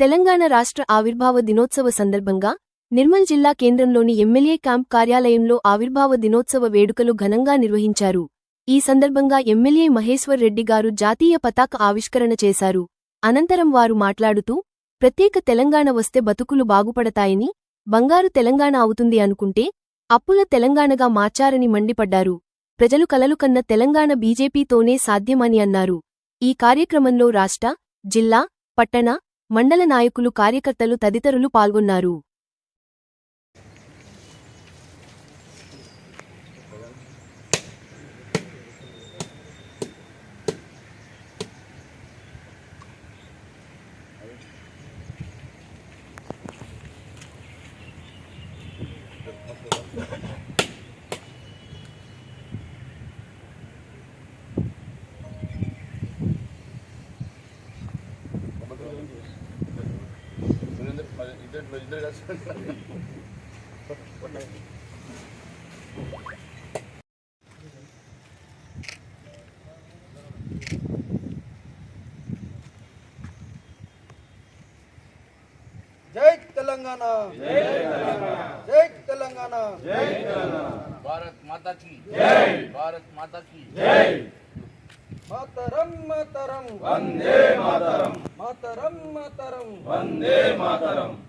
తెలంగాణ రాష్ట్ర ఆవిర్భావ దినోత్సవ సందర్భంగా నిర్మల్ జిల్లా కేంద్రంలోని ఎమ్మెల్యే క్యాంప్ కార్యాలయంలో ఆవిర్భావ దినోత్సవ వేడుకలు ఘనంగా నిర్వహించారు. ఈ సందర్భంగా ఎమ్మెల్యే మహేశ్వర్ రెడ్డి గారు జాతీయ పతాక ఆవిష్కరణ చేశారు. అనంతరం వారు మాట్లాడుతూ ప్రత్యేక తెలంగాణ వస్తే బతుకులు బాగుపడతాయని బంగారు తెలంగాణ అవుతుంది అనుకుంటే అప్పుల తెలంగాణగా మార్చారని మండిపడ్డారు. ప్రజలు కలలు కన్న తెలంగాణ బీజేపీతోనే సాధ్యమని అన్నారు. ఈ కార్యక్రమంలో రాష్ట్ర జిల్లా పట్టణ మండల నాయకులు కార్యకర్తలు తదితరులు పాల్గొన్నారు. ఇద్దరు ఇద్దరు కలిసి జై తెలంగాణ జై తెలంగాణ భారత్ మాతా కి జై భారత్ మాతా కి జై మాతరం మాతరం వందే మాతరం మాతరం మాతరం వందే మాతరం భారత్ మాతా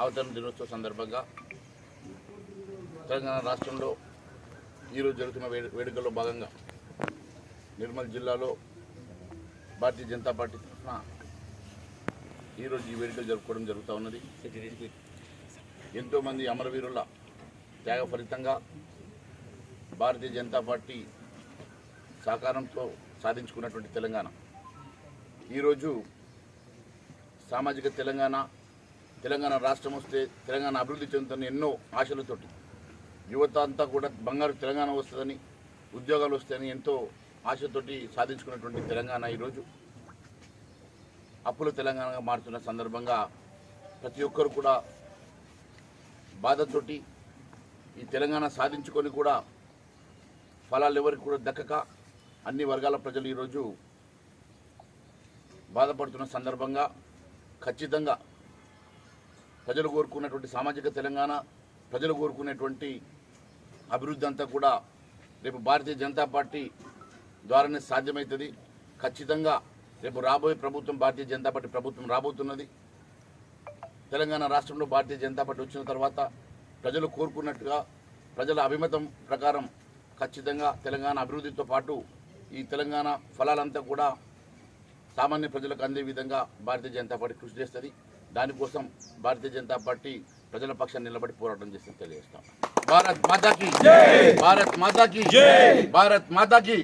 అవతరణ దినోత్సవ సందర్భంగా తెలంగాణ రాష్ట్రంలో ఈరోజు జరుగుతున్న వేడు వేడుకల్లో భాగంగా నిర్మల్ జిల్లాలో భారతీయ జనతా పార్టీ తరఫున ఈరోజు ఈ వేడుకలు జరుపుకోవడం జరుగుతూ ఉన్నది. ఎంతోమంది అమరవీరుల త్యాగ ఫలితంగా భారతీయ జనతా పార్టీ సహకారంతో సాధించుకున్నటువంటి తెలంగాణ. ఈరోజు సామాజిక తెలంగాణ తెలంగాణ రాష్ట్రం వస్తే తెలంగాణ అభివృద్ధి చెందుతున్న ఎన్నో ఆశలతోటి యువత అంతా కూడా బంగారు తెలంగాణ వస్తుందని ఉద్యోగాలు వస్తాయని ఎంతో ఆశతోటి సాధించుకున్నటువంటి తెలంగాణ ఈరోజు. అప్పుల తెలంగాణగా మారుతున్న సందర్భంగా ప్రతి ఒక్కరు కూడా బాధతోటి ఈ తెలంగాణ సాధించుకొని కూడా ఫలాలు ఎవరికి కూడా దక్కక అన్ని వర్గాల ప్రజలు ఈరోజు బాధపడుతున్న సందర్భంగా ఖచ్చితంగా ప్రజలు కోరుకున్నటువంటి సామాజిక తెలంగాణ ప్రజలు కోరుకునేటువంటి అభివృద్ధి అంతా కూడా రేపు భారతీయ జనతా పార్టీ ద్వారానే సాధ్యమవుతుంది ఖచ్చితంగా రేపు రాబోయే ప్రభుత్వం భారతీయ జనతా పార్టీ ప్రభుత్వం రాబోతున్నది. తెలంగాణ రాష్ట్రంలో భారతీయ జనతా పార్టీ వచ్చిన తర్వాత ప్రజలు కోరుకున్నట్టుగా ప్రజల అభిమతం ప్రకారం ఖచ్చితంగా తెలంగాణ అభివృద్ధితో పాటు ఈ తెలంగాణ ఫలాలంతా కూడా సామాన్య ప్రజలకు అందే విధంగా భారతీయ జనతా పార్టీ కృషి చేస్తుంది. దానికోసం భారతీయ జనతా పార్టీ ప్రజల పక్షాన్ని నిలబడి పోరాటం చేసి తెలియజేస్తాం. భారత్ మాతాకి భారత్ మాతాకి భారత్ మాతాకి